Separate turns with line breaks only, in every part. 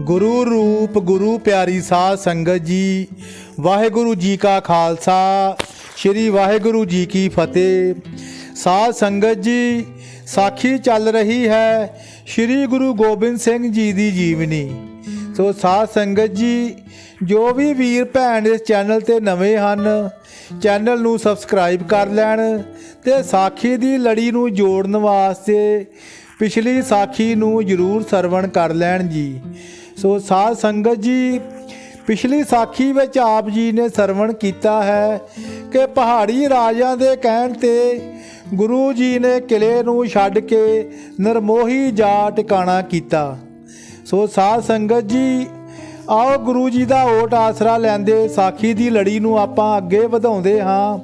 ਗੁਰੂ ਰੂਪ, ਗੁਰੂ ਪਿਆਰੀ ਸਾਧ ਸੰਗਤ ਜੀ। ਵਾਹਿਗੁਰੂ ਜੀ ਕਾ ਖਾਲਸਾ, ਸ੍ਰੀ ਵਾਹਿਗੁਰੂ ਜੀ ਕੀ ਫਤਿਹ। ਸਾਧ ਸੰਗਤ ਜੀ, ਸਾਖੀ ਚੱਲ ਰਹੀ ਹੈ ਸ੍ਰੀ ਗੁਰੂ ਗੋਬਿੰਦ ਸਿੰਘ ਜੀ ਦੀ ਜੀਵਨੀ। ਸੋ ਸਾਧ ਸੰਗਤ ਜੀ, ਜੋ ਵੀ ਵੀਰ ਭੈਣ ਇਸ ਚੈਨਲ ਤੇ ਨਵੇਂ ਹਨ, ਚੈਨਲ ਨੂੰ ਸਬਸਕ੍ਰਾਈਬ ਕਰ ਲੈਣ ਤੇ ਸਾਖੀ ਦੀ ਲੜੀ ਨੂੰ ਜੋੜਨ ਵਾਸਤੇ ਪਿਛਲੀ ਸਾਖੀ ਨੂੰ ਜ਼ਰੂਰ ਸਰਵਣ ਕਰ ਲੈਣ ਜੀ। ਸੋ ਸਾਧ ਸੰਗਤ ਜੀ, ਪਿਛਲੀ ਸਾਖੀ ਵਿੱਚ ਆਪ ਜੀ ਨੇ ਸਰਵਣ ਕੀਤਾ ਹੈ ਕਿ ਪਹਾੜੀ ਰਾਜਿਆਂ ਦੇ ਕਹਿਣ ਤੇ ਗੁਰੂ ਜੀ ਨੇ ਕਿਲੇ ਨੂੰ ਛੱਡ ਕੇ ਨਰਮੋਹੀ ਜਾ ਟਿਕਾਣਾ ਕੀਤਾ। ਸੋ ਸਾਧ ਸੰਗਤ ਜੀ, ਆਓ ਗੁਰੂ ਜੀ ਦਾ ਓਟ ਆਸਰਾ ਲੈਂਦੇ, ਸਾਖੀ ਦੀ ਲੜੀ ਨੂੰ ਆਪਾਂ ਅੱਗੇ ਵਧਾਉਂਦੇ ਹਾਂ।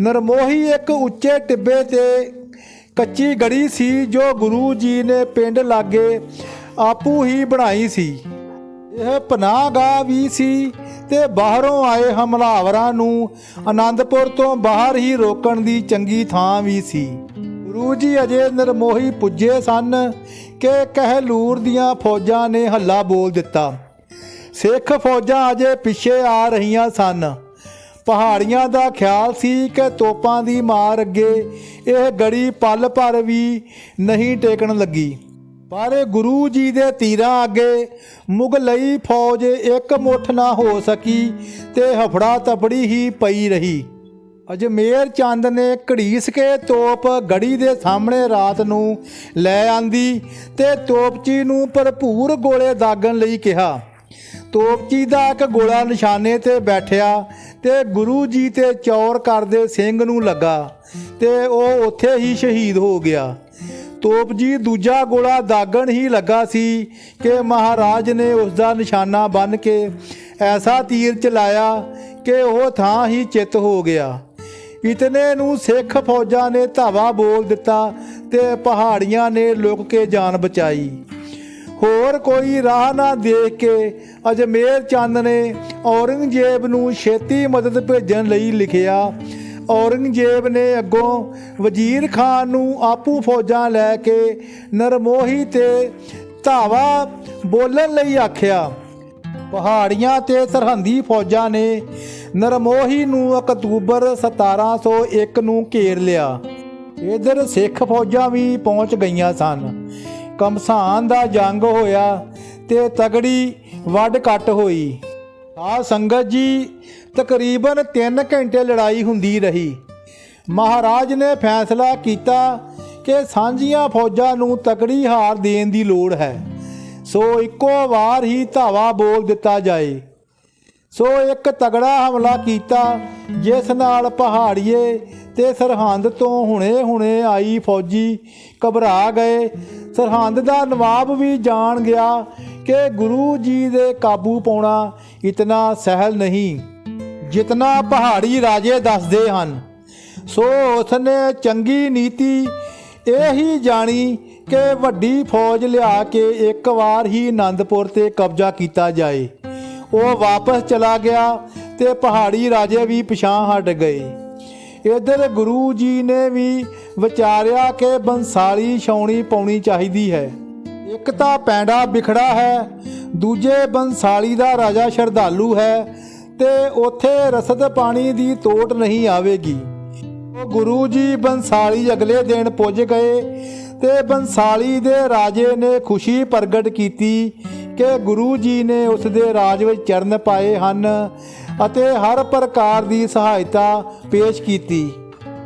ਨਰਮੋਹੀ ਇੱਕ ਉੱਚੇ ਟਿੱਬੇ ਤੇ ਕੱਚੀ ਗੜੀ ਸੀ ਜੋ ਗੁਰੂ ਜੀ ਨੇ ਪਿੰਡ ਲਾਗੇ ਆਪੂ ਹੀ ਬਣਾਈ ਸੀ। ਇਹ ਪਨਾਹਗਾਹ ਵੀ ਸੀ ਤੇ ਬਾਹਰੋਂ ਆਏ ਹਮਲਾਵਰਾਂ ਨੂੰ ਆਨੰਦਪੁਰ ਤੋਂ ਬਾਹਰ ਹੀ ਰੋਕਣ ਦੀ ਚੰਗੀ ਥਾਂ ਵੀ ਸੀ। ਗੁਰੂ ਜੀ ਅਜੇ ਨਿਰਮੋਹੀ ਪੁੱਜੇ ਸਨ ਕਿ ਕਹਿਲੂਰ ਦੀਆਂ ਫੌਜਾਂ ਨੇ ਹੱਲਾ ਬੋਲ ਦਿੱਤਾ। ਸਿੱਖ ਫੌਜਾਂ ਅਜੇ ਪਿੱਛੇ ਆ ਰਹੀਆਂ ਸਨ। ਪਹਾੜੀਆਂ ਦਾ ਖਿਆਲ ਸੀ ਕਿ ਤੋਪਾਂ ਦੀ ਮਾਰ ਅੱਗੇ ਇਹ ਗੜੀ ਪਲ ਭਰ ਵੀ ਨਹੀਂ ਟੇਕਣ ਲੱਗੀ। ਪਰ ਗੁਰੂ ਜੀ ਦੇ ਤੀਰਾਂ ਅੱਗੇ ਮੁਗਲਈ ਫੌਜ ਇੱਕ ਮੁੱਠ ਨਾ ਹੋ ਸਕੀ ਤੇ ਹਫੜਾ ਤਫੜੀ ਹੀ ਪਈ ਰਹੀ। ਅਜਮੇਰ ਚੰਦ ਨੇ ਘੜੀਸ ਕੇ ਤੋਪ ਗੜੀ ਦੇ ਸਾਹਮਣੇ ਰਾਤ ਨੂੰ ਲੈ ਆਂਦੀ ਤੇ ਤੋਪਚੀ ਨੂੰ ਭਰਪੂਰ ਗੋਲੇ ਦਾਗਣ ਲਈ ਕਿਹਾ। ਤੋਪਚੀ ਦਾ ਇੱਕ ਗੋਲਾ ਨਿਸ਼ਾਨੇ ਤੇ ਬੈਠਿਆ ਤੇ ਗੁਰੂ ਜੀ ਤੇ ਚੌਰ ਕਰਦੇ ਸਿੰਘ ਨੂੰ ਲੱਗਾ ਤੇ ਉਹ ਉੱਥੇ ਹੀ ਸ਼ਹੀਦ ਹੋ ਗਿਆ। ਤੋਪ ਜੀ, ਦੂਜਾ ਗੋਲਾ ਦਾਗਣ ਹੀ ਲੱਗਾ ਸੀ ਕਿ ਮਹਾਰਾਜ ਨੇ ਉਸ ਦਾ ਨਿਸ਼ਾਨਾ ਬੰਨ ਕੇ ਐਸਾ ਤੀਰ ਚਲਾਇਆ ਕਿ ਉਹ ਥਾਂ ਹੀ ਚਿੱਤ ਹੋ ਗਿਆ। ਇਤਨੇ ਨੂੰ ਸਿੱਖ ਫੌਜਾਂ ਨੇ ਧਾਵਾ ਬੋਲ ਦਿੱਤਾ ਤੇ ਪਹਾੜੀਆਂ ਨੇ ਲੁਕ ਕੇ ਜਾਨ ਬਚਾਈ। ਹੋਰ ਕੋਈ ਰਾਹ ਨਾ ਦੇਖ ਕੇ ਅਜਮੇਰ ਚੰਦ ਨੇ ਔਰੰਗਜ਼ੇਬ ਨੂੰ ਛੇਤੀ ਮਦਦ ਭੇਜਣ ਲਈ ਲਿਖਿਆ ਔਰੰਗਜ਼ੇਬ ਨੇ ਅੱਗੋਂ ਵਜ਼ੀਰ ਖਾਨ ਨੂੰ ਆਪੂ ਫੌਜਾਂ ਲੈ ਕੇ ਨਰਮੋਹੀ ਤੇ ਧਾਵਾ ਬੋਲਣ ਲਈ ਆਖਿਆ। ਪਹਾੜੀਆਂ ਤੇ ਸਰਹੰਦੀ ਫੌਜਾਂ ਨੇ ਨਰਮੋਹੀ ਨੂੰ ਅਕਤੂਬਰ 1701 ਨੂੰ ਘੇਰ ਲਿਆ। ਇਧਰ ਸਿੱਖ ਫੌਜਾਂ ਵੀ ਪਹੁੰਚ ਗਈਆਂ ਸਨ। ਕਮਸਾਨ ਦਾ ਜੰਗ ਹੋਇਆ ਤੇ ਤਗੜੀ ਵੱਡ ਕੱਟ ਹੋਈ। ਆ ਸੰਗਤ ਜੀ, ਤਕਰੀਬਨ 3 ਘੰਟੇ ਲੜਾਈ ਹੁੰਦੀ ਰਹੀ। ਮਹਾਰਾਜ ਨੇ ਫੈਸਲਾ ਕੀਤਾ ਕਿ ਸਾਂਝੀਆਂ ਫੌਜਾਂ ਨੂੰ ਤਕੜੀ ਹਾਰ ਦੇਣ ਦੀ ਲੋੜ ਹੈ। ਸੋ ਇੱਕੋ ਵਾਰ ਹੀ ਧਾਵਾ ਬੋਲ ਦਿੱਤਾ ਜਾਏ। ਸੋ ਇੱਕ ਤਗੜਾ ਹਮਲਾ ਕੀਤਾ, ਜਿਸ ਨਾਲ ਪਹਾੜੀਏ ਤੇ ਸਰਹੰਦ ਤੋਂ ਹੁਣੇ-ਹੁਣੇ ਆਈ ਫੌਜੀ ਘਬਰਾ ਗਏ। ਸਰਹੰਦ ਦਾ ਨਵਾਬ ਵੀ ਜਾਣ ਗਿਆ ਕਿ ਗੁਰੂ ਜੀ ਦੇ ਕਾਬੂ ਪਾਉਣਾ ਇਤਨਾ ਸਹਿਲ ਨਹੀਂ, ਜਿਤਨਾ ਪਹਾੜੀ ਰਾਜੇ ਦੱਸਦੇ ਹਨ। ਸੋ ਉਸਨੇ ਚੰਗੀ ਨੀਤੀ ਇਹ ਹੀ ਜਾਣੀ ਕਿ ਵੱਡੀ ਫੌਜ ਲਿਆ ਕੇ ਇੱਕ ਵਾਰ ਹੀ ਆਨੰਦਪੁਰ ਤੇ ਕਬਜ਼ਾ ਕੀਤਾ ਜਾਏ। ਉਹ ਵਾਪਸ ਚਲਾ ਗਿਆ ਤੇ ਪਹਾੜੀ ਰਾਜੇ ਵੀ ਪਿਛਾਂ ਹਟ ਗਏ। ਇਧਰ ਗੁਰੂ ਜੀ ਨੇ ਵੀ ਵਿਚਾਰਿਆ ਕਿ ਬੰਸਾਲੀ ਛਾਉਣੀ ਪਾਉਣੀ ਚਾਹੀਦੀ ਹੈ। ਇੱਕ ਤਾਂ ਪੈਂਡਾ ਵਿਖੜਾ ਹੈ, ਦੂਜੇ ਬੰਸਾਲੀ ਦਾ ਰਾਜਾ ਸ਼ਰਧਾਲੂ ਹੈ ਤੇ ਉਥੇ ਰਸਦ ਪਾਣੀ ਦੀ ਤੋਟ ਨਹੀਂ ਆਵੇਗੀ। ਉਹ ਗੁਰੂ ਜੀ ਬੰਸਾਲੀ ਅਗਲੇ ਦਿਨ ਪੁੱਜ ਗਏ ਤੇ ਬੰਸਾਲੀ ਦੇ ਰਾਜੇ ਨੇ ਖੁਸ਼ੀ ਪ੍ਰਗਟ ਕੀਤੀ ਕਿ ਗੁਰੂ ਜੀ ਨੇ ਉਸ ਦੇ ਰਾਜ ਵਿੱਚ ਚਰਨ ਪਾਏ ਹਨ ਅਤੇ ਹਰ ਪ੍ਰਕਾਰ ਦੀ ਸਹਾਇਤਾ ਪੇਸ਼ ਕੀਤੀ।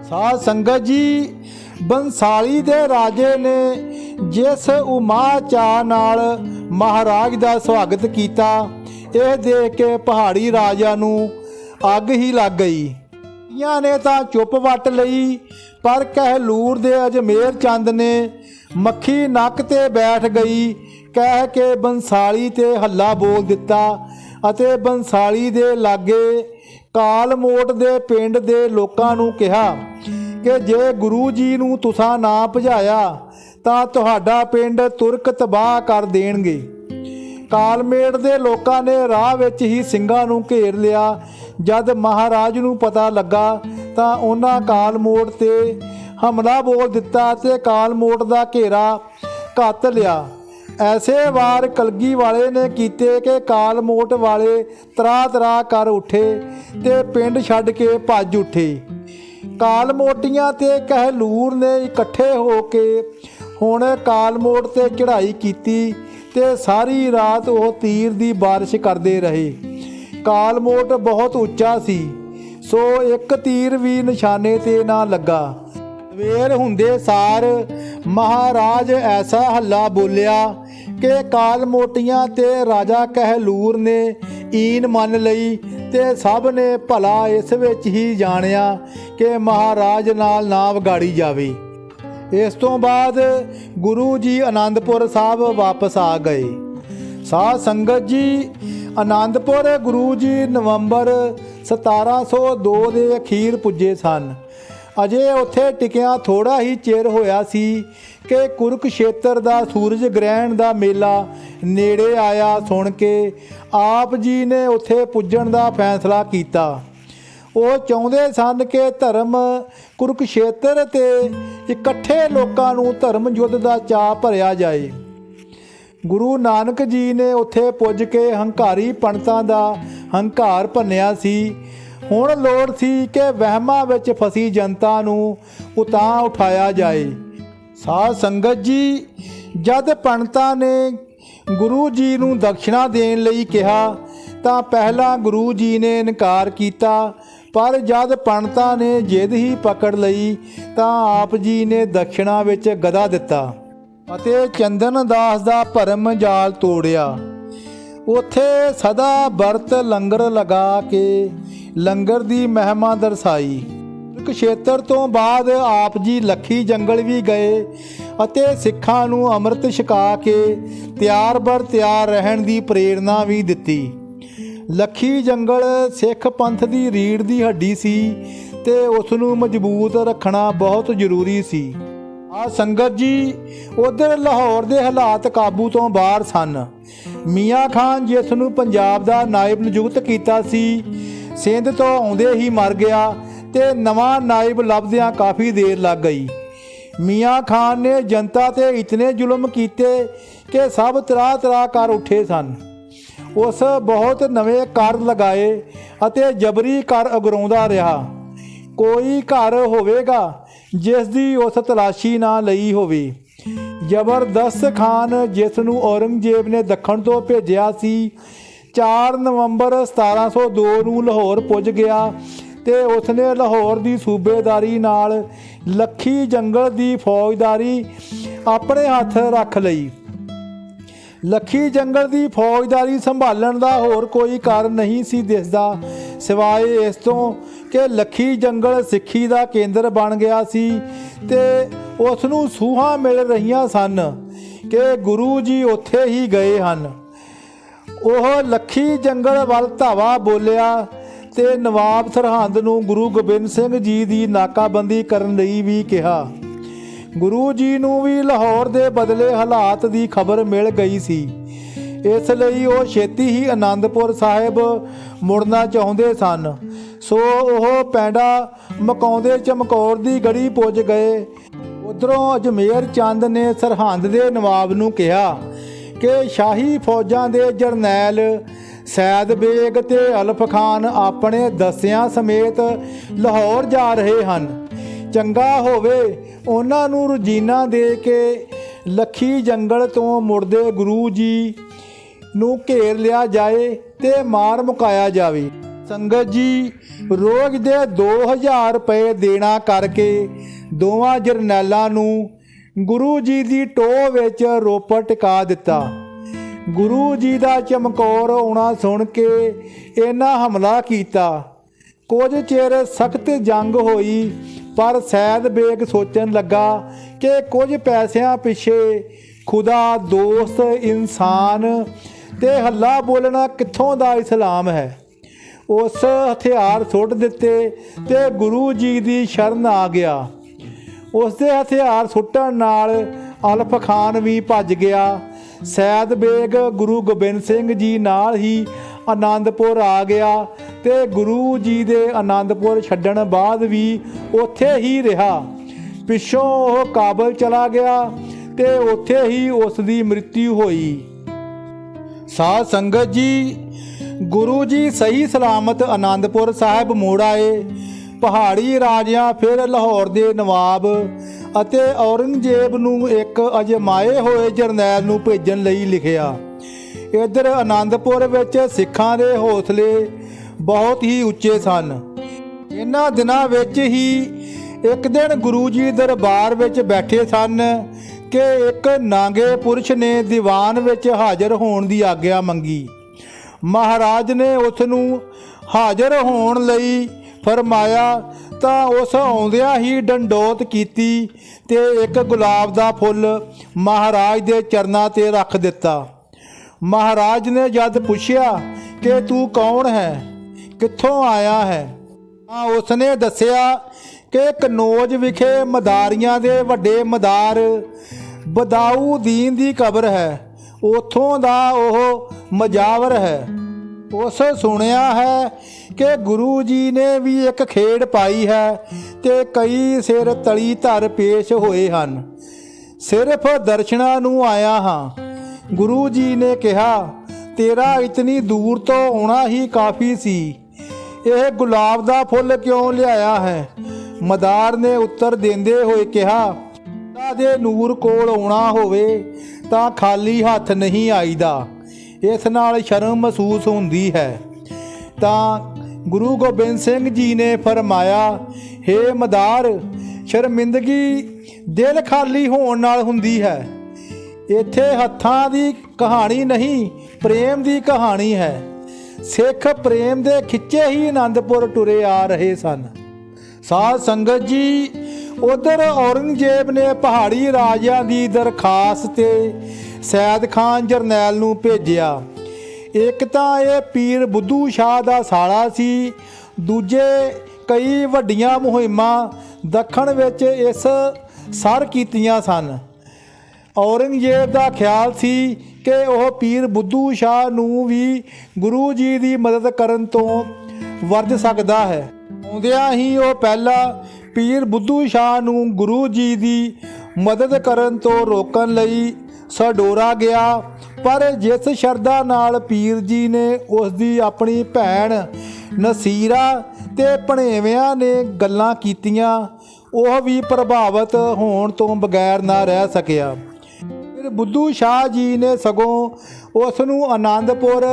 ਸਾਧ ਸੰਗਤ ਜੀ ਬੰਸਾਲੀ ਦੇ ਰਾਜੇ ਨੇ ਜਿਸ ਉਮਾ ਚਾਹ ਨਾਲ ਮਹਾਰਾਜ ਦਾ ਸਵਾਗਤ ਕੀਤਾ, ਇਹ ਦੇਖ ਕੇ ਪਹਾੜੀ ਰਾਜਾ ਨੂੰ ਅੱਗ ਹੀ ਲੱਗ ਗਈ। ਕਈਆਂ ਨੇ ਤਾਂ ਚੁੱਪ ਵੱਟ ਲਈ, ਪਰ ਕਹਿਲੂਰ ਦੇ ਅਜਮੇਰ ਚੰਦ ਨੇ ਮੱਖੀ ਨੱਕ ਤੇ ਬੈਠ ਗਈ, ਕਹਿ ਕੇ ਬੰਸਾਲੀ ਤੇ ਹੱਲਾ ਬੋਲ ਦਿੱਤਾ ਅਤੇ ਬੰਸਾਲੀ ਦੇ ਲਾਗੇ ਕਾਲਮੋਟ ਦੇ ਪਿੰਡ ਦੇ ਲੋਕਾਂ ਨੂੰ ਕਿਹਾ ਕਿ ਜੇ ਗੁਰੂ ਜੀ ਨੂੰ ਤੁਸਾਂ ਨਾ ਭਜਾਇਆ, ਤਾਂ ਤੁਹਾਡਾ ਪਿੰਡ ਤੁਰਕ ਤਬਾਹ ਕਰ ਦੇਣਗੇ। ਕਾਲਮੇੜ ਦੇ ਲੋਕਾਂ ਨੇ ਰਾਹ ਵਿੱਚ ਹੀ ਸਿੰਘਾਂ ਨੂੰ ਘੇਰ ਲਿਆ। ਜਦ ਮਹਾਰਾਜ ਨੂੰ ਪਤਾ ਲੱਗਾ, ਤਾਂ ਉਹਨਾਂ ਕਾਲਮੋੜ ਤੇ ਹਮਲਾ ਬੋਲ ਦਿੱਤਾ ਤੇ ਕਾਲਮੋੜ ਦਾ ਘੇਰਾ ਘੱਤ ਲਿਆ। ਐਸੇ ਵਾਰ ਕਲਗੀ ਵਾਲੇ ਨੇ ਕੀਤੇ ਕਿ ਕਾਲ ਮੋਟ ਵਾਲੇ ਤਰਾ ਤਰਾ ਕਰ ਉੱਠੇ ਤੇ ਪਿੰਡ ਛੱਡ ਕੇ ਭੱਜ ਉੱਠੇ। ਕਾਲ ਮੋਟੀਆਂ ਤੇ ਕਹਿਲੂਰ ਨੇ ਇਕੱਠੇ ਹੋ ਕੇ ਹੁਣ ਕਾਲ ਮੋਟ ਤੇ ਚੜ੍ਹਾਈ ਕੀਤੀ ਤੇ ਸਾਰੀ ਰਾਤ ਉਹ ਤੀਰ ਦੀ ਬਾਰਿਸ਼ ਕਰਦੇ ਰਹੇ। ਕਾਲ ਮੋਟ ਬਹੁਤ ਉੱਚਾ ਸੀ, ਸੋ ਇੱਕ ਤੀਰ ਵੀ ਨਿਸ਼ਾਨੇ ਤੇ ਨਾ ਲੱਗਾ। ਸਵੇਰ ਹੁੰਦੇ ਸਾਰ ਮਹਾਰਾਜ ਐਸਾ ਹੱਲਾ ਬੋਲਿਆ ਕਿ ਕਾਲ ਮੋਟੀਆਂ ਤੇ ਰਾਜਾ ਕਹਿਲੂਰ ਨੇ ਈਨ ਮੰਨ ਲਈ ਤੇ ਸਭ ਨੇ ਭਲਾ ਇਸ ਵਿੱਚ ਹੀ ਜਾਣਿਆ ਕਿ ਮਹਾਰਾਜ ਨਾਲ ਨਾ ਵਿਗਾੜੀ ਜਾਵੇ। ਇਸ ਤੋਂ ਬਾਅਦ ਗੁਰੂ ਜੀ ਆਨੰਦਪੁਰ ਸਾਹਿਬ ਵਾਪਸ ਆ ਗਏ। ਸਾਧ ਸੰਗਤ ਜੀ ਆਨੰਦਪੁਰ ਗੁਰੂ ਜੀ ਨਵੰਬਰ 1702 ਦੇ ਅਖੀਰ ਪੁੱਜੇ ਸਨ। ਅਜੇ ਉੱਥੇ ਟਿਕਿਆ ਥੋੜਾ ਹੀ ਚਿਰ ਹੋਇਆ ਸੀ ਕਿ ਕੁਰਕਸ਼ੇਤਰ ਦਾ ਸੂਰਜ ਗ੍ਰਹਿਣ ਦਾ ਮੇਲਾ ਨੇੜੇ ਆਇਆ ਸੁਣ ਕੇ ਆਪ ਜੀ ਨੇ ਉੱਥੇ ਪੁੱਜਣ ਦਾ ਫੈਸਲਾ ਕੀਤਾ। ਉਹ ਚਾਹੁੰਦੇ ਸਨ ਕਿ ਧਰਮ ਕੁਰਕਸ਼ੇਤਰ ਤੇ ਇਕੱਠੇ ਲੋਕਾਂ ਨੂੰ ਧਰਮ ਯੁੱਧ ਦਾ ਚਾਅ ਭਰਿਆ ਜਾਏ। ਗੁਰੂ ਨਾਨਕ ਜੀ ਨੇ ਉੱਥੇ ਪੁੱਜ ਕੇ ਹੰਕਾਰੀ ਪੰਡਤਾਂ ਦਾ ਹੰਕਾਰ ਭੰਨਿਆ ਸੀ। ਹੁਣ ਲੋੜ ਸੀ ਕਿ ਵਹਿਮਾਂ ਵਿੱਚ ਫਸੀ ਜਨਤਾ ਨੂੰ ਉਤਾਂ ਉਠਾਇਆ ਜਾਏ। ਸਾਧ ਸੰਗਤ ਜੀ, ਜਦ ਪੰਡਤਾਂ ਨੇ ਗੁਰੂ ਜੀ ਨੂੰ ਦਕਸ਼ਨਾ ਦੇਣ ਲਈ ਕਿਹਾ, ਤਾਂ ਪਹਿਲਾਂ ਗੁਰੂ ਜੀ ਨੇ ਇਨਕਾਰ ਕੀਤਾ, ਪਰ ਜਦ ਪੰਡਤਾਂ ਨੇ ਜਿੱਦ ਹੀ ਪਕੜ ਲਈ, ਤਾਂ ਆਪ ਜੀ ਨੇ ਦਕਸ਼ਨਾ ਵਿੱਚ ਗਦਾ ਦਿੱਤਾ ਅਤੇ ਚੰਦਨ ਦਾਸ ਦਾ ਭਰਮ ਜਾਲ ਤੋੜਿਆ। ਉਥੇ ਸਦਾ ਵਰਤ ਲੰਗਰ ਲਗਾ ਕੇ ਲੰਗਰ ਦੀ ਮਹਿਮਾ ਦਰਸਾਈ। ਕੁਰੂਕਸ਼ੇਤਰ ਤੋਂ ਬਾਅਦ ਆਪ ਜੀ ਲੱਖੀ ਜੰਗਲ ਵੀ ਗਏ ਅਤੇ ਸਿੱਖਾਂ ਨੂੰ ਅੰਮ੍ਰਿਤ ਛਕਾ ਕੇ ਤਿਆਰ ਬਰ ਤਿਆਰ ਰਹਿਣ ਦੀ ਪ੍ਰੇਰਣਾ ਵੀ ਦਿੱਤੀ। ਲੱਖੀ ਜੰਗਲ ਸਿੱਖ ਪੰਥ ਦੀ ਰੀੜ ਦੀ ਹੱਡੀ ਸੀ ਤੇ ਉਸ ਨੂੰ ਮਜ਼ਬੂਤ ਰੱਖਣਾ ਬਹੁਤ ਜ਼ਰੂਰੀ ਸੀ। ਆ ਸੰਗਤ ਜੀ, ਉਧਰ ਲਾਹੌਰ ਦੇ ਹਾਲਾਤ ਕਾਬੂ ਤੋਂ ਬਾਹਰ ਸਨ। ਮੀਆਂ ਖਾਨ ਜਿਸ ਨੂੰ ਪੰਜਾਬ ਦਾ ਨਾਇਬ ਨਿਯੁਕਤ ਕੀਤਾ ਸੀ ਸਿੰਧ ਤੋਂ ਆਉਂਦੇ ਹੀ ਮਰ ਗਿਆ ਤੇ ਨਵਾਂ ਨਾਇਬ ਲੱਭਦਿਆਂ ਕਾਫੀ ਦੇਰ ਲੱਗ ਗਈ। ਮੀਆਂ ਖਾਨ ਨੇ ਜਨਤਾ ਤੇ ਇਤਨੇ ਜ਼ੁਲਮ ਕੀਤੇ ਕਿ ਸਭ ਤਰਾ ਤਰਾ ਕਰ ਉੱਠੇ ਸਨ। ਉਸ ਬਹੁਤ ਨਵੇਂ ਕਰ ਲਗਾਏ ਅਤੇ ਜਬਰੀ ਕਰ ਅਗਰਾਉਂਦਾ ਰਿਹਾ। ਕੋਈ ਘਰ ਹੋਵੇਗਾ ਜਿਸ ਦੀ ਉਸ ਤਲਾਸ਼ੀ ਨਾ ਲਈ ਹੋਵੇ। ਜ਼ਬਰਦਸਤ ਖਾਨ ਜਿਸ ਨੂੰ ਔਰੰਗਜ਼ੇਬ ਨੇ ਦੱਖਣ ਤੋਂ ਭੇਜਿਆ ਸੀ 4 ਨਵੰਬਰ 1702 ਨੂੰ ਲਾਹੌਰ ਪੁੱਜ ਗਿਆ ਤੇ ਉਸਨੇ ਲਾਹੌਰ ਦੀ ਸੂਬੇਦਾਰੀ ਨਾਲ ਲੱਖੀ ਜੰਗਲ ਦੀ ਫੌਜਦਾਰੀ ਆਪਣੇ ਹੱਥ ਰੱਖ ਲਈ। ਲੱਖੀ ਜੰਗਲ ਦੀ ਫੌਜਦਾਰੀ ਸੰਭਾਲਣ ਦਾ ਹੋਰ ਕੋਈ ਕਾਰਨ ਨਹੀਂ ਸੀ ਦਿਸਦਾ। ਸਿਵਾਏ ਇਸ ਤੋਂ ਕਿ ਲੱਖੀ ਜੰਗਲ ਸਿੱਖੀ ਦਾ ਕੇਂਦਰ ਬਣ ਗਿਆ ਸੀ ਤੇ ਉਸ ਨੂੰ ਸੂਹਾਂ ਮਿਲ ਰਹੀਆਂ ਸਨ ਕਿ ਗੁਰੂ ਜੀ ਉੱਥੇ ਹੀ ਗਏ ਹਨ। ਉਹ ਲੱਖੀ ਜੰਗਲ ਵੱਲ ਧਾਵਾ ਬੋਲਿਆ ਤੇ ਨਵਾਬ ਸਰਹੰਦ ਨੂੰ ਗੁਰੂ ਗੋਬਿੰਦ ਸਿੰਘ ਜੀ ਦੀ ਨਾਕਾਬੰਦੀ ਕਰਨ ਲਈ ਵੀ ਕਿਹਾ। ਗੁਰੂ ਜੀ ਨੂੰ ਵੀ ਲਾਹੌਰ ਦੇ ਬਦਲੇ ਹਾਲਾਤ ਦੀ ਖਬਰ ਮਿਲ ਗਈ ਸੀ। ਇਸ ਲਈ ਉਹ ਛੇਤੀ ਹੀ ਆਨੰਦਪੁਰ ਸਾਹਿਬ ਮੁੜਨਾ ਚਾਹੁੰਦੇ ਸਨ। ਸੋ ਉਹ ਪੈਂਡਾ ਮਕਾਉਂਦੇ ਚਮਕੌਰ ਦੀ ਗੜੀ ਪੁੱਜ ਗਏ। ਉਧਰੋਂ ਅਜਮੇਰ ਚੰਦ ਨੇ ਸਰਹੰਦ ਦੇ ਨਵਾਬ ਨੂੰ ਕਿਹਾ ਕਿ ਸ਼ਾਹੀ ਫੌਜਾਂ ਦੇ ਜਰਨੈਲ ਸੈਦ ਬੇਗ ਤੇ ਅਲਫ ਖਾਨ ਆਪਣੇ ਦਸਿਆਂ ਸਮੇਤ ਲਾਹੌਰ ਜਾ ਰਹੇ ਹਨ। ਚੰਗਾ ਹੋਵੇ ਉਹਨਾਂ ਨੂੰ ਰੁਜੀਨਾ ਦੇ ਕੇ ਲੱਖੀ ਜੰਗਲ ਤੋਂ ਮੁੜਦੇ ਗੁਰੂ ਜੀ ਨੂੰ ਘੇਰ ਲਿਆ ਜਾਏ ਤੇ ਮਾਰ ਮੁਕਾਇਆ ਜਾਵੇ। ਸੰਗਤ ਜੀ, ਰੋਜ਼ ਦੇ 2000 ਰੁਪਏ ਦੇਣਾ ਕਰਕੇ ਦੋਵਾਂ ਜਰਨੈਲਾਂ ਨੂੰ ਗੁਰੂ ਜੀ ਦੀ ਟੋਹ ਵਿੱਚ ਰੋਪੜ ਟਿਕਾ ਦਿੱਤਾ। ਗੁਰੂ ਜੀ ਦਾ ਚਮਕੌਰ ਆਉਣਾ ਸੁਣ ਕੇ ਇਹਨਾਂ ਹਮਲਾ ਕੀਤਾ। ਕੁਝ ਚਿਰ ਸਖਤ ਜੰਗ ਹੋਈ, ਪਰ ਸੈਦ ਬੇਗ ਸੋਚਣ ਲੱਗਾ ਕਿ ਕੁਝ ਪੈਸਿਆਂ ਪਿੱਛੇ ਖੁਦਾ ਦੋਸਤ ਇਨਸਾਨ ਤੇ ਹੱਲਾ ਬੋਲਣਾ ਕਿੱਥੋਂ ਦਾ ਇਸਲਾਮ ਹੈ। ਉਸ ਹਥਿਆਰ ਸੁੱਟ ਦਿੱਤੇ ਤੇ ਗੁਰੂ ਜੀ ਦੀ ਸ਼ਰਨ ਆ ਗਿਆ। ਉਸ ਦੇ ਹਥਿਆਰ ਸੁੱਟਣ ਨਾਲ ਅਲਫ ਖਾਨ ਵੀ ਭੱਜ ਗਿਆ। ਸੈਦ ਬੇਗ, ਗੁਰੂ ਗੋਬਿੰਦ ਸਿੰਘ ਜੀ ਨਾਲ ਹੀ ਆਨੰਦਪੁਰ ਆ ਗਿਆ ਤੇ ਗੁਰੂ ਜੀ ਦੇ ਆਨੰਦਪੁਰ ਛੱਡਣ ਬਾਅਦ ਵੀ ਉੱਥੇ ਹੀ ਰਿਹਾ। ਪਿੱਛੋਂ ਉਹ ਕਾਬਲ ਚਲਾ ਗਿਆ ਤੇ ਉੱਥੇ ਹੀ ਉਸ ਦੀ ਮ੍ਰਿਤਿੂ ਹੋਈ। ਸਾਧ ਸੰਗਤ ਜੀ, ਗੁਰੂ ਜੀ ਸਹੀ ਸਲਾਮਤ ਆਨੰਦਪੁਰ ਸਾਹਿਬ ਮੋੜ ਆਏ। ਪਹਾੜੀ ਰਾਜਿਆਂ, ਫਿਰ ਲਾਹੌਰ ਦੇ ਨਵਾਬ ਅਤੇ ਔਰੰਗਜ਼ੇਬ ਨੂੰ ਇੱਕ ਅਜਮਾਏ ਹੋਏ ਜਰਨੈਲ ਨੂੰ ਭੇਜਣ ਲਈ ਲਿਖਿਆ। ਇੱਧਰ ਆਨੰਦਪੁਰ ਵਿੱਚ ਸਿੱਖਾਂ ਦੇ ਹੌਸਲੇ ਬਹੁਤ ਹੀ ਉੱਚੇ ਸਨ। ਇਹਨਾਂ ਦਿਨਾਂ ਵਿੱਚ ਹੀ ਇੱਕ ਦਿਨ ਗੁਰੂ ਜੀ ਦਰਬਾਰ ਵਿੱਚ ਬੈਠੇ ਸਨ ਕਿ ਇੱਕ ਨਾਂਗੇ ਪੁਰਸ਼ ਨੇ ਦੀਵਾਨ ਵਿੱਚ ਹਾਜ਼ਰ ਹੋਣ ਦੀ ਆਗਿਆ ਮੰਗੀ। ਮਹਾਰਾਜ ਨੇ ਉਸ ਨੂੰ ਹਾਜ਼ਰ ਹੋਣ ਲਈ ਫਰਮਾਇਆ, ਤਾਂ ਉਸ ਆਉਂਦਿਆਂ ਹੀ ਡੰਡੋਤ ਕੀਤੀ ਤੇ ਇੱਕ ਗੁਲਾਬ ਦਾ ਫੁੱਲ ਮਹਾਰਾਜ ਦੇ ਚਰਨਾਂ ਤੇ ਰੱਖ ਦਿੱਤਾ। ਮਹਾਰਾਜ ਨੇ ਜਦ ਪੁੱਛਿਆ ਕਿ ਤੂੰ ਕੌਣ ਹੈ? ਕਿੱਥੋਂ ਆਇਆ ਹੈ? ਤਾਂ ਉਸਨੇ ਦੱਸਿਆ ਕਿ ਕਨੌਜ ਵਿਖੇ ਮਦਾਰੀਆਂ ਦੇ ਵੱਡੇ ਮਦਾਰ ਬਦਾਊ ਦੀਨ ਦੀ ਕਬਰ ਹੈ। ਉਥੋਂ ਦਾ ਉਹ ਮਜਾਵਰ ਹੈ। ਉਸ ਸੁਣਿਆ ਹੈ ਕਿ ਗੁਰੂ ਜੀ ਨੇ ਵੀ ਇੱਕ ਖੇਡ ਪਾਈ ਹੈ ਤੇ ਕਈ ਸਿਰ ਤਲੀ ਧਰ ਪੇਸ਼ ਹੋਏ ਹਨ। ਸਿਰਫ ਦਰਸ਼ਨਾਂ ਨੂੰ ਆਇਆ ਹਾਂ। ਗੁਰੂ ਜੀ ਨੇ ਕਿਹਾ, ਤੇਰਾ ਇਤਨੀ ਦੂਰ ਤੋਂ ਆਉਣਾ ਹੀ ਕਾਫੀ ਸੀ। ਇਹ ਗੁਲਾਬ ਦਾ ਫੁੱਲ ਕਿਉਂ ਲਿਆਇਆ ਹੈ? ਮਦਾਰ ਨੇ ਉੱਤਰ ਦਿੰਦੇ ਹੋਏ ਕਿਹਾ ਦੇ ਨੂਰ ਕੋਲ ਆਉਣਾ ਹੋਵੇ ਤਾਂ ਖਾਲੀ ਹੱਥ ਨਹੀਂ ਆਈਦਾ। ਇਸ ਨਾਲ ਸ਼ਰਮ ਮਹਿਸੂਸ ਹੁੰਦੀ ਹੈ। ਤਾਂ ਗੁਰੂ ਗੋਬਿੰਦ ਸਿੰਘ ਜੀ ਨੇ ਫਰਮਾਇਆ, ਹੇ ਮਦਾਰ, ਸ਼ਰਮਿੰਦਗੀ ਦਿਲ ਖਾਲੀ ਹੋਣ ਨਾਲ ਹੁੰਦੀ ਹੈ। ਇੱਥੇ ਹੱਥਾਂ ਦੀ ਕਹਾਣੀ ਨਹੀਂ, ਪ੍ਰੇਮ ਦੀ ਕਹਾਣੀ ਹੈ। ਸਿੱਖ ਪ੍ਰੇਮ ਦੇ ਖਿੱਚੇ ਹੀ ਆਨੰਦਪੁਰ ਟੁਰੇ ਆ ਰਹੇ ਸਨ। ਸਾਧ ਸੰਗਤ ਜੀ, ਉਧਰ ਔਰੰਗਜ਼ੇਬ ਨੇ ਪਹਾੜੀ ਰਾਜਿਆਂ ਦੀ ਦਰਖਾਸਤ ਤੇ ਸੈਦ ਖਾਨ ਜਰਨੈਲ ਨੂੰ ਭੇਜਿਆ। ਇੱਕ ਤਾਂ ਇਹ ਪੀਰ ਬੁੱਧੂ ਸ਼ਾਹ ਦਾ ਸਾਲਾ ਸੀ, ਦੂਜੇ ਕਈ ਵੱਡੀਆਂ ਮੁਹਿੰਮਾਂ ਦੱਖਣ ਵਿੱਚ ਇਸ ਸਰ ਕੀਤੀਆਂ ਸਨ। ਔਰੰਗਜ਼ੇਬ ਦਾ ਖਿਆਲ ਸੀ ਕਿ ਉਹ ਪੀਰ ਬੁੱਧੂ ਸ਼ਾਹ ਨੂੰ ਵੀ ਗੁਰੂ ਜੀ ਦੀ ਮਦਦ ਕਰਨ ਤੋਂ ਵਰਜ ਸਕਦਾ ਹੈ। ਆਉਂਦਿਆਂ ਹੀ ਉਹ ਪਹਿਲਾਂ ਪੀਰ ਬੁੱਧੂ ਸ਼ਾਹ ਨੂੰ ਗੁਰੂ ਜੀ ਦੀ ਮਦਦ ਕਰਨ ਤੋਂ ਰੋਕਣ ਲਈ ਸਡੋਰਾ ਗਿਆ। ਪਰ ਜਿਸ ਸ਼ਰਧਾ ਨਾਲ ਪੀਰ ਜੀ ਨੇ ਉਸ ਦੀ ਆਪਣੀ ਭੈਣ ਨਸੀਰਾ ਤੇ ਭਣੇਵਿਆਂ ਨੇ ਗੱਲਾਂ ਕੀਤੀਆਂ, ਉਹ ਵੀ ਪ੍ਰਭਾਵਿਤ ਹੋਣ ਤੋਂ ਬਗੈਰ ਨਾ ਰਹਿ ਸਕਿਆ। ਫਿਰ ਬੁੱਧੂ ਸ਼ਾਹ ਜੀ ਨੇ ਸਗੋਂ ਉਸ ਨੂੰ ਆਨੰਦਪੁਰ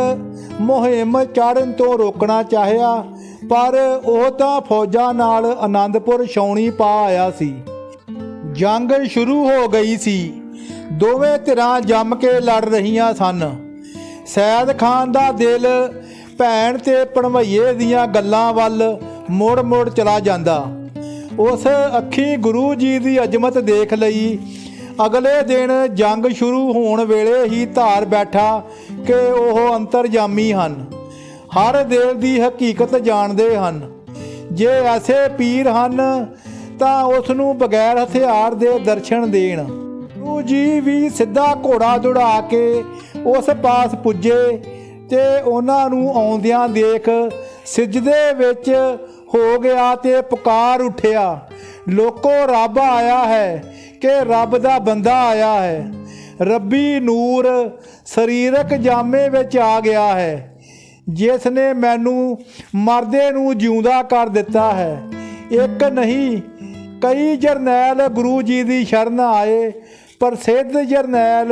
ਮੁਹਿੰਮ ਚੜ੍ਹਨ ਤੋਂ ਰੋਕਣਾ ਚਾਹਿਆ, ਪਰ ਉਹ ਤਾਂ ਫੌਜਾਂ ਨਾਲ ਆਨੰਦਪੁਰ ਛਾਉਣੀ ਪਾ ਆਇਆ ਸੀ। ਜੰਗ ਸ਼ੁਰੂ ਹੋ ਗਈ ਸੀ। ਦੋਵੇਂ ਧਿਰਾਂ ਜੰਮ ਕੇ ਲੜ ਰਹੀਆਂ ਸਨ। ਸੈਦ ਖਾਨ ਦਾ ਦਿਲ ਭੈਣ ਤੇ ਪਣਵਈਏ ਦੀਆਂ ਗੱਲਾਂ ਵੱਲ ਮੁੜ-ਮੁੜ ਚਲਾ ਜਾਂਦਾ। ਉਸ ਅੱਖੀ ਗੁਰੂ ਜੀ ਦੀ ਅਜ਼ਮਤ ਦੇਖ ਲਈ। ਅਗਲੇ ਦਿਨ ਜੰਗ ਸ਼ੁਰੂ ਹੋਣ ਵੇਲੇ ਹੀ ਧਾਰ ਬੈਠਾ ਕਿ ਉਹ ਅੰਤਰਜਾਮੀ ਹਨ। ਹਰ ਦਿਲ ਦੀ ਹਕੀਕਤ ਜਾਣਦੇ ਹਨ। ਜੇ ਐਸੇ ਪੀਰ ਹਨ ਤਾਂ ਉਸ ਨੂੰ ਬਗੈਰ ਹਥਿਆਰ ਦੇ ਦਰਸ਼ਨ ਦੇਣ। ਗੁਰੂ ਜੀ ਵੀ ਸਿੱਧਾ ਘੋੜਾ ਦੌੜਾ ਕੇ ਉਸ ਪਾਸ ਪੁੱਜੇ ਤੇ ਉਹਨਾਂ ਨੂੰ ਆਉਂਦਿਆਂ ਦੇਖ ਸਿਜਦੇ ਵਿੱਚ ਹੋ ਗਿਆ ਤੇ ਪੁਕਾਰ ਉੱਠਿਆ। ਲੋਕੋ, ਰੱਬ ਆਇਆ ਹੈ ਕਿ ਰੱਬ ਦਾ ਬੰਦਾ ਆਇਆ ਹੈ। ਰੱਬੀ ਨੂਰ ਸਰੀਰਕ ਜਾਮੇ ਵਿੱਚ ਆ ਗਿਆ ਹੈ। ਜਿਸ ਨੇ ਮੈਨੂੰ ਮਰਦੇ ਨੂੰ ਜਿਉਂਦਾ ਕਰ ਦਿੱਤਾ ਹੈ। ਇੱਕ ਨਹੀਂ, ਕਈ ਜਰਨੈਲ ਗੁਰੂ ਜੀ ਦੀ ਸ਼ਰਨ ਆਏ ਪ੍ਰਸਿੱਧ ਜਰਨੈਲ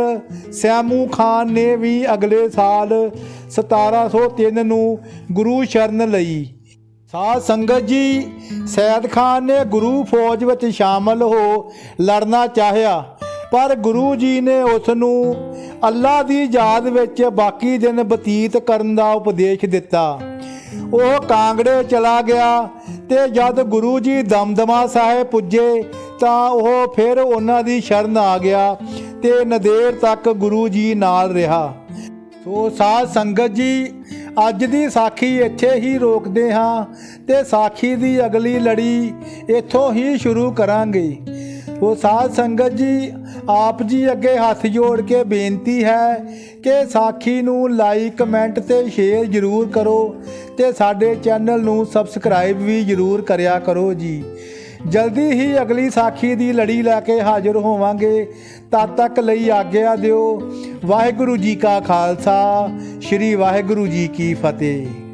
ਸਿਆਮੂ ਖਾਨ ਨੇ ਵੀ ਅਗਲੇ ਸਾਲ 1703 ਨੂੰ ਗੁਰੂ ਸ਼ਰਨ ਲਈ। ਸਾਧ ਸੰਗਤ ਜੀ, ਸੈਦ ਖਾਨ ਨੇ ਗੁਰੂ ਫੌਜ ਵਿੱਚ ਸ਼ਾਮਲ ਹੋ ਲੜਨਾ ਚਾਹਿਆ, ਪਰ ਗੁਰੂ ਜੀ ਨੇ ਉਸ ਨੂੰ ਅੱਲਾ ਦੀ ਯਾਦ ਵਿੱਚ ਬਾਕੀ ਦਿਨ ਬਤੀਤ ਕਰਨ ਦਾ ਉਪਦੇਸ਼ ਦਿੱਤਾ। ਉਹ ਕਾਂਗੜੇ ਚਲਾ ਗਿਆ ਤੇ ਜਦ ਗੁਰੂ ਜੀ ਦਮਦਮਾ ਸਾਹਿਬ ਪੁੱਜੇ ਤਾਂ ਉਹ ਫਿਰ ਉਹਨਾਂ ਦੀ ਸ਼ਰਨ ਆ ਗਿਆ ਤੇ ਨਦੇੜ ਤੱਕ ਗੁਰੂ ਜੀ ਨਾਲ ਰਿਹਾ। ਸੋ ਸਾਧ ਸੰਗਤ ਜੀ, ਅੱਜ ਦੀ ਸਾਖੀ ਇੱਥੇ ਹੀ ਰੋਕਦੇ ਹਾਂ ਤੇ ਸਾਖੀ ਦੀ ਅਗਲੀ ਲੜੀ ਇੱਥੋਂ ਹੀ ਸ਼ੁਰੂ ਕਰਾਂਗੇ। ਉਹ ਸਾਧ ਸੰਗਤ ਜੀ, ਆਪ ਜੀ ਅੱਗੇ ਹੱਥ ਜੋੜ ਕੇ ਬੇਨਤੀ ਹੈ ਕਿ ਸਾਖੀ ਨੂੰ ਲਾਈਕ ਕਮੈਂਟ ਤੇ ਸ਼ੇਅਰ ਜ਼ਰੂਰ ਕਰੋ ਤੇ ਸਾਡੇ ਚੈਨਲ ਨੂੰ ਸਬਸਕ੍ਰਾਈਬ ਵੀ ਜ਼ਰੂਰ ਕਰਿਆ ਕਰੋ ਜੀ। ਜਲਦੀ ਹੀ ਅਗਲੀ ਸਾਖੀ ਦੀ ਲੜੀ ਲੈ ਕੇ ਹਾਜ਼ਰ ਹੋਵਾਂਗੇ। ਤਦ ਤੱਕ ਲਈ ਆਗਿਆ ਦਿਓ। ਵਾਹਿਗੁਰੂ ਜੀ ਕਾ ਖਾਲਸਾ। ਸ੍ਰੀ ਵਾਹਿਗੁਰੂ ਜੀ ਕੀ ਫਤਿਹ।